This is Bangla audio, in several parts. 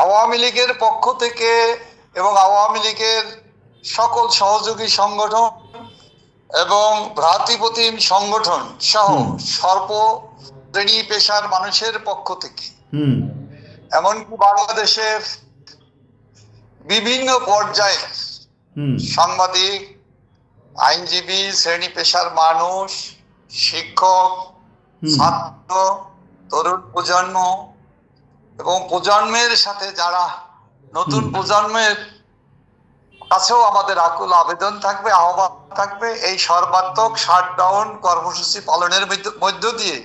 আওয়ামী লীগের পক্ষ থেকে এবং আওয়ামী লীগের সকল সহযোগী সংগঠন এবং ভ্রাতৃপ্রতিম সংগঠন সহ। সর্ব শ্রেণি পেশার মানুষের পক্ষ থেকে। হুম। এমনকি বাংলাদেশের বিভিন্ন পর্যায়ে সাংবাদিক আইনজীবী শ্রেণি পেশার মানুষ শিক্ষক ছাত্র তরুণ প্রজন্ম এবং প্রজন্মের সাথে যারা নতুন প্রজন্মের কাছেও আমাদের আকুল আবেদন থাকবে আহ্বান থাকবে এই সর্বাত্মক শাটডাউন কর্মসূচি পালনের মধ্য- দিয়ে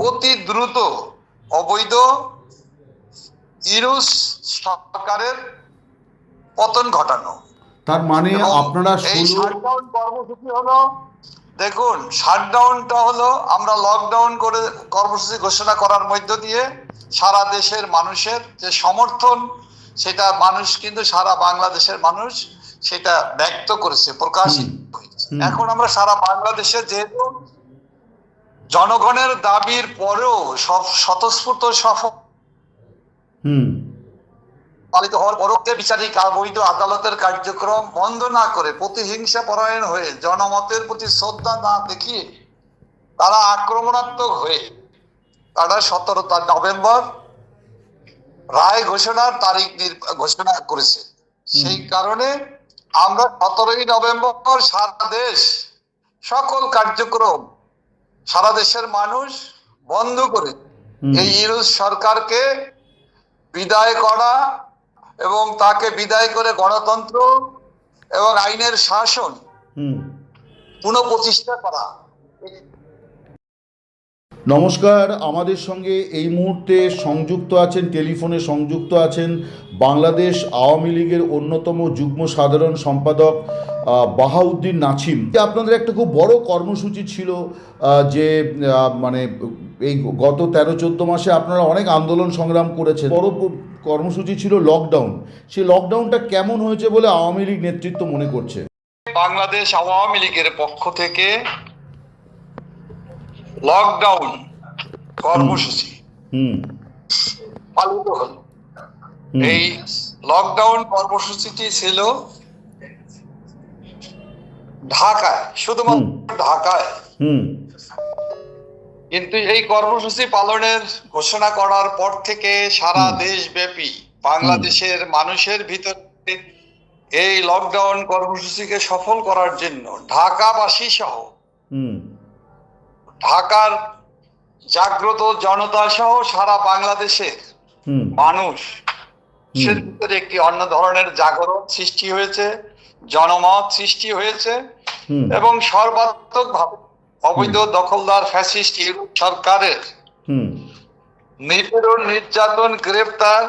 অতি দ্রুত অবৈধ ইরুস সরকারের পতন ঘটানো। তার মানে আপনারা এই শাটডাউন কর্মসূচি হলো দেখুন শাটডাউনটা হলো আমরা লকডাউন করে কর্মসূচি ঘোষণা করার মধ্য দিয়ে সারা দেশের মানুষের যে সমর্থন সেটা মানুষ কিন্তু সারা বাংলাদেশের মানুষ সেটা ব্যক্ত করেছে প্রকাশিত এখন আমরা সারা বাংলাদেশে যেহেতু জনগণের দাবির পরেও সব স্বতঃস্ফূর্ত সফল হুম। পালিত হওয়ার পরকে বিচারিক অবৈধ আদালতের কার্যক্রম বন্ধ না করে প্রতিহিংসা পরায়ণ হয়ে জনমতের প্রতি শ্রদ্ধা না দেখিয়ে তারা আক্রমণাত্মক হয়ে তারা সতেরো নভেম্বর রায় ঘোষণার তারিখ ঘোষণা করেছে। সেই কারণে আমরা সতেরোই নভেম্বর সারা দেশ সকল কার্যক্রম সারা দেশের মানুষ বন্ধ করে এই ইরুজ সরকারকে বিদায় করা এবং তাকে বিদায় করে গণতন্ত্র এবং আইনের শাসন পুনঃপ্রতিষ্ঠা করা। নমস্কার আমাদের সঙ্গে এই মুহূর্তে সংযুক্ত আছেন টেলিফোনে সংযুক্ত আছেন বাংলাদেশ আওয়ামী লীগের অন্যতম যুগ্ম সাধারণ সম্পাদক বাহাউদ্দিন নাছিম। আপনাদের একটা খুব বড় কর্মসূচি ছিল আহ, যে মানে এই গত তেরো চোদ্দ মাসে আপনারা অনেক আন্দোলন সংগ্রাম করেছেন। বড় কর্মসূচি ছিল লকডাউন সেই লকডাউনটা কেমন হয়েছে বলে আওয়ামী লীগ নেতৃত্ব মনে করছে? বাংলাদেশ আওয়ামী লীগের পক্ষ থেকে লকডাউন কর্মসূচি হুম। পালিত হল। এই লকডাউন কর্মসূচিটি ছিল ঢাকায় শুধুমাত্র ঢাকায়। হুম। কিন্তু এই কর্মসূচি পালনের ঘোষণা করার পর থেকে সারা। দেশব্যাপী বাংলাদেশের মানুষের ভিতরে এই লকডাউন কর্মসূচিকে সফল করার জন্য ঢাকাবাসী সহ ঢাকার জাগ্রত জনতা সহ সারা বাংলাদেশের মানুষ ভিতরে একটি অন্য ধরনের জাগরণ সৃষ্টি হয়েছে জনমত সৃষ্টি হয়েছে এবং সর্বাত্মক ভাবে অবৈধ দখলদার ফ্যাসিস্ট ইউরোপ সরকারের নিপীড়ন নির্যাতন গ্রেপ্তার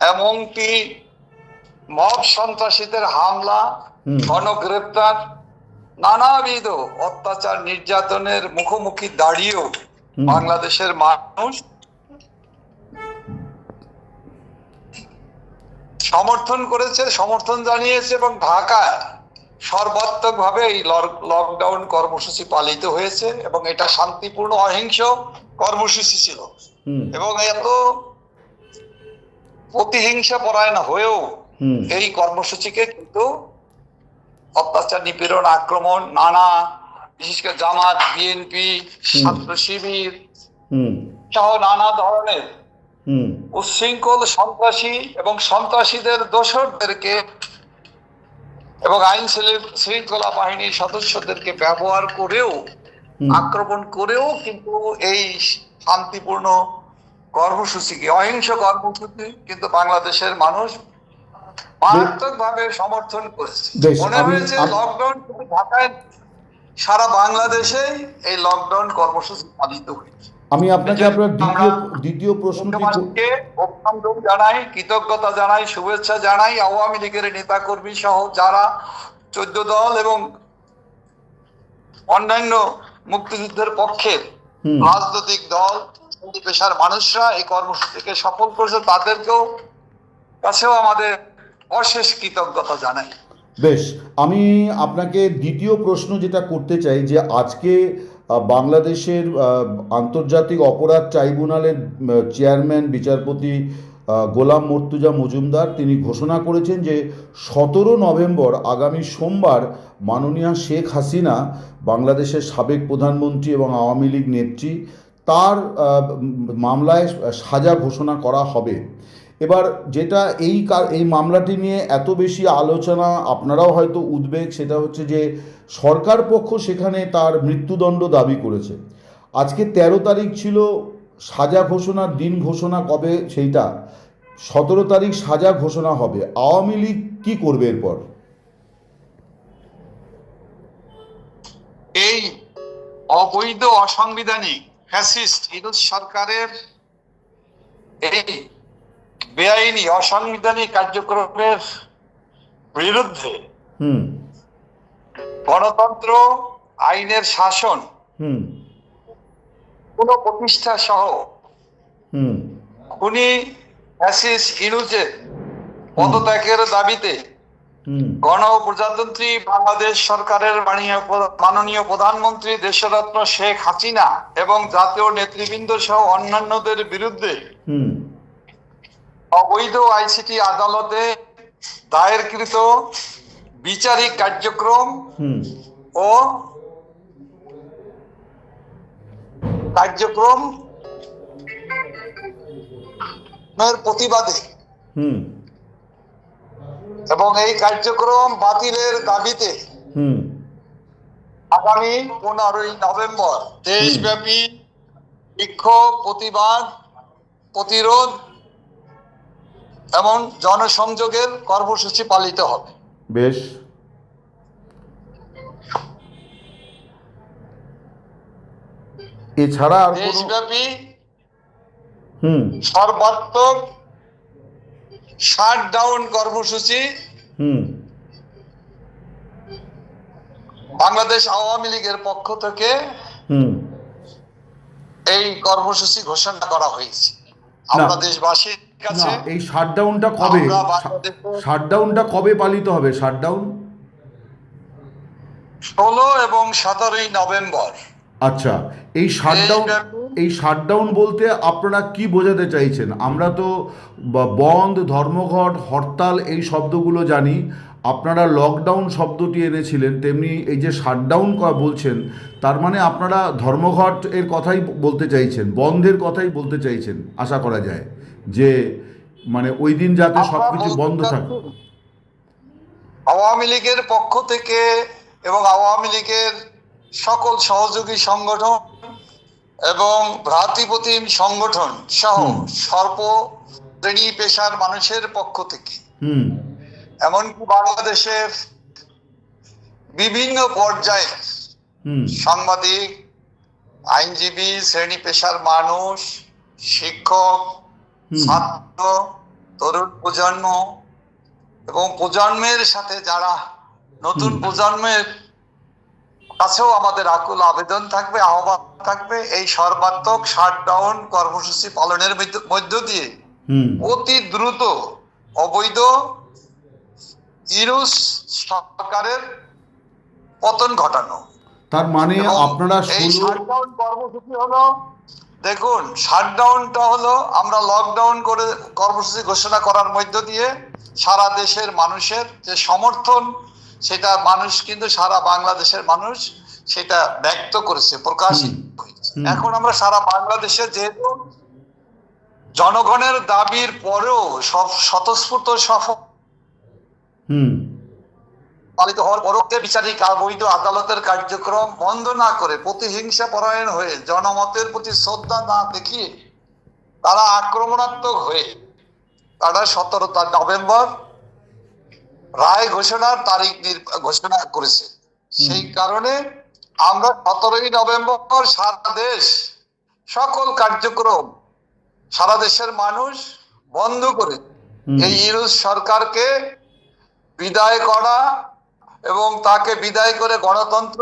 এমনকি মব সন্ত্রাসীদের হামলা হুম। গণগ্রেপ্তার নানাবিধ অত্যাচার নির্যাতনের মুখোমুখি দাঁড়িয়েও বাংলাদেশের মানুষ সমর্থন করেছে সমর্থন জানিয়েছে এবং ঢাকায় সর্বাত্মক ভাবে এই লকডাউন কর্মসূচি পালিত হয়েছে এবং এটা শান্তিপূর্ণ অহিংস কর্মসূচি ছিল। এবং এত প্রতিহিংসা পরায়ণ হয়েও এই কর্মসূচিকে কিন্তু অত্যাচার নিপীড়ন আক্রমণ নানা বিশেষ করে জামাত বিএনপি ছাত্র শিবির হুম। সহ নানা ধরনের হুম। উচ্ছৃঙ্খল সন্ত্রাসী এবং সন্ত্রাসীদের দোসরদেরকে এবং আইন শৃঙ্খলা বাহিনীর সদস্যদেরকে ব্যবহার করেও আক্রমণ করেও কিন্তু এই শান্তিপূর্ণ কর্মসূচিকে অহিংস কর্মসূচি কিন্তু বাংলাদেশের মানুষ মারাত্মক ভাবে সমর্থন করেছে। মনে হয়েছে লকডাউন শুধু ঢাকায় সারা বাংলাদেশেই এই লকডাউন কর্মসূচি পালিত হয়েছে। আমি আপনাকে আপনার দ্বিতীয় দ্বিতীয় প্রশ্নটি অভিনন্দন জানাই কৃতজ্ঞতা জানাই শুভেচ্ছা জানাই আওয়ামী লীগের নেতা কর্মী সহ যারা চোদ্দ দল এবং অন্যান্য মুক্তিযুদ্ধের পক্ষের হুম। রাজনৈতিক দল পেশার মানুষরা এই কর্মসূচিকে সফল করেছে তাদেরকেও কাছেও আমাদের অশেষ কৃতজ্ঞতা জানাই বেশ আমি আপনাকে দ্বিতীয় প্রশ্ন যেটা করতে চাই যে আজকে বাংলাদেশের আন্তর্জাতিক অপরাধ ট্রাইব্যুনালের চেয়ারম্যান, বিচারপতি গোলাম মর্তুজা মজুমদার তিনি ঘোষণা করেছেন যে সতেরো নভেম্বর আগামী সোমবার মাননীয়া শেখ হাসিনা, বাংলাদেশের সাবেক প্রধানমন্ত্রী এবং আওয়ামী লীগ নেত্রী, তার মামলায় সাজা ঘোষণা করা হবে। এবার যেটা এই এই মামলাটি নিয়ে এত বেশি আলোচনা, আপনারাও হয়তো উদ্বেগ, সেটা হচ্ছে যে সরকার পক্ষ সেখানে তার মৃত্যুদণ্ড দাবি করেছে। আজকে তেরো তারিখ ছিল সাজা ঘোষণার দিন ঘোষণা কবে সেইটা, সতেরো তারিখ সাজা ঘোষণা হবে। আওয়ামী লীগ কি করবে এরপর? এই অবৈধ, অসাংবিধানিক, ফ্যাসিস্ট সরকারের এই বেআইনি অসাংবিধানিক কার্যক্রমের বিরুদ্ধে গণতন্ত্র আইনের শাসন কোন প্রতিষ্ঠা সহ খুনি ইনুজের পদত্যাগের দাবিতে হুম। গণ প্রজাতন্ত্রী বাংলাদেশ সরকারের মাননীয় প্রধানমন্ত্রী দেশরত্ন শেখ হাসিনা এবং জাতীয় নেতৃবৃন্দ সহ অন্যান্যদের বিরুদ্ধে হুম। অবৈধ আইসিটি আদালতে দায়েরকৃত বিচারিক কার্যক্রম ও কার্যক্রম এর প্রতিবাদে। হুম। এবং এই কার্যক্রম বাতিলের দাবিতে হুম। আগামী পনেরোই নভেম্বর দেশব্যাপী বিক্ষোভ প্রতিবাদ প্রতিরোধ এবং জনসংযোগের কর্মসূচি পালিত হবে। বেশ। এছাড়া আর দেশব্যাপী হুম। সর্বাত্মক শাট ডাউন কর্মসূচি হুম। বাংলাদেশ আওয়ামী লীগের পক্ষ থেকে হুম। এই কর্মসূচি ঘোষণা করা হয়েছে। আমরা দেশবাসীর কাছে? এই শাটডাউনটা কবে? শাটডাউনটা কবে পালিত হবে? শাটডাউন ষোলো এবং সতেরোই নভেম্বর। আচ্ছা এই শাটডাউন এই শাটডাউন বলতে আপনারা কি বোঝাতে চাইছেন? আমরা তো বন্ধ ধর্মঘট হরতাল এই শব্দগুলো জানি। আপনারা লকডাউন শব্দটি এনেছিলেন তেমনি এই যে শাটডাউন বলছেন তার মানে আপনারা ধর্মঘট এর কথাই বলতে চাইছেন বন্ধের কথাই বলতে চাইছেন আশা করা যায়। যে মানে ওই দিন যাতে সব আমরা কিছু বলতে বন্ধ থাকে। আওয়ামী লীগের পক্ষ থেকে এবং আওয়ামী লীগের সকল সহযোগী সংগঠন এবং ভ্রাতৃপ্রতিম সংগঠন সহ সর্ব শ্রেণি পেশার মানুষের পক্ষ থেকে। হুম। এমনকি বাংলাদেশের বিভিন্ন পর্যায়ে হুম। সাংবাদিক আইনজীবী শ্রেণি পেশার মানুষ শিক্ষক ছাত্র তরুণ প্রজন্ম এবং প্রজন্মের সাথে যারা নতুন প্রজন্মের কাছেও আমাদের আকুল আবেদন থাকবে আহ্বান থাকবে এই সর্বাত্মক শাটডাউন কর্মসূচি পালনের মধ্য- দিয়ে অতি দ্রুত অবৈধ ইরুস সরকারের পতন ঘটানো। তার মানে আপনারা এই শাটডাউন কর্মসূচি হলো দেখুন শাটডাউনটা হলো আমরা লকডাউন করে কর্মসূচি ঘোষণা করার মধ্য দিয়ে সারা দেশের মানুষের যে সমর্থন সেটা মানুষ কিন্তু সারা বাংলাদেশের মানুষ সেটা ব্যক্ত করেছে প্রকাশিত হয়েছে এখন আমরা সারা বাংলাদেশে যেহেতু জনগণের দাবির পরেও সব স্বতঃস্ফূর্ত সফল হুম। পালিত হওয়ার পরোক্ষে বিচারিক অবৈধ আদালতের কার্যক্রম বন্ধ না করে প্রতিহিংসা পরায়ণ হয়ে জনমতের প্রতি শ্রদ্ধা না দেখিয়ে তারা আক্রমণাত্মক হয়ে তারা সতেরো নভেম্বর রায় ঘোষণার তারিখ ঘোষণা করেছে। সেই কারণে আমরা সতেরোই নভেম্বর সারা দেশ সকল কার্যক্রম সারা দেশের মানুষ বন্ধ করে এই ইউনুস সরকারকে বিদায় করা এবং তাকে বিদায় করে গণতন্ত্র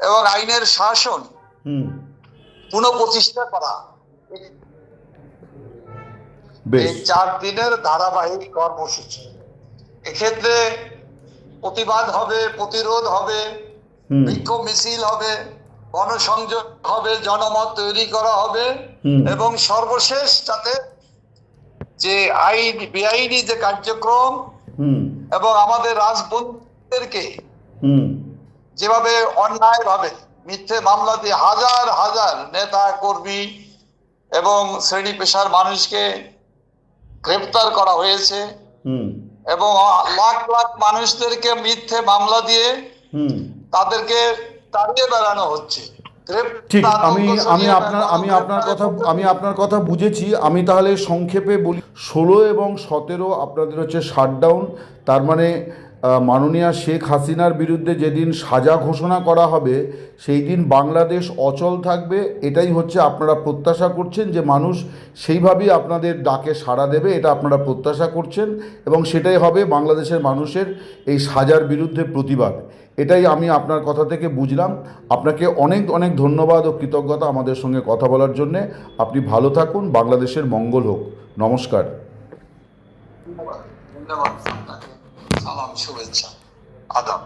এবং আইনের শাসন হুম। পুনঃপ্রতিষ্ঠা করা। এই চার দিনের ধারাবাহিক কর্মসূচি। এক্ষেত্রে প্রতিবাদ হবে প্রতিরোধ হবে বিক্ষোভ মিছিল হবে গণসংযোগ হবে জনমত তৈরি করা হবে এবং সর্বশেষ যাতে যে আইন বেআইনি যে কার্যক্রম হুম। এবং আমাদের রাজবন্ধুদেরকে হুম। যেভাবে অন্যায় ভাবে মিথ্যে মামলা দিয়ে হাজার হাজার নেতা কর্মী এবং শ্রেণি পেশার মানুষকে গ্রেপ্তার করা হয়েছে এবং লাখ লাখ মানুষদেরকে মিথ্যে মামলা দিয়ে তাদেরকে তাড়িয়ে বেড়ানো হচ্ছে। ঠিক আমি আমি আপনার আমি আপনার কথা আমি আপনার কথা বুঝেছি। আমি তাহলে সংক্ষেপে বলি ষোলো এবং সতেরো আপনাদের হচ্ছে শাটডাউন তার মানে মাননীয়া শেখ হাসিনার বিরুদ্ধে যেদিন সাজা ঘোষণা করা হবে, সেই দিন বাংলাদেশ অচল থাকবে, এটাই হচ্ছে আপনারা প্রত্যাশা করছেন যে মানুষ সেইভাবেই আপনাদের ডাকে সাড়া দেবে, এটা আপনারা প্রত্যাশা করছেন এবং সেটাই হবে বাংলাদেশের মানুষের এই সাজার বিরুদ্ধে প্রতিবাদ। এটাই আমি আপনার কথা থেকে বুঝলাম। আপনাকে অনেক অনেক ধন্যবাদ ও কৃতজ্ঞতা আমাদের সঙ্গে কথা বলার জন্যে। আপনি ভালো থাকুন, বাংলাদেশের মঙ্গল হোক। নমস্কার। ধন্যবাদ। ধন্যবাদ আপনাকে সালাম শুভেচ্ছা আদাব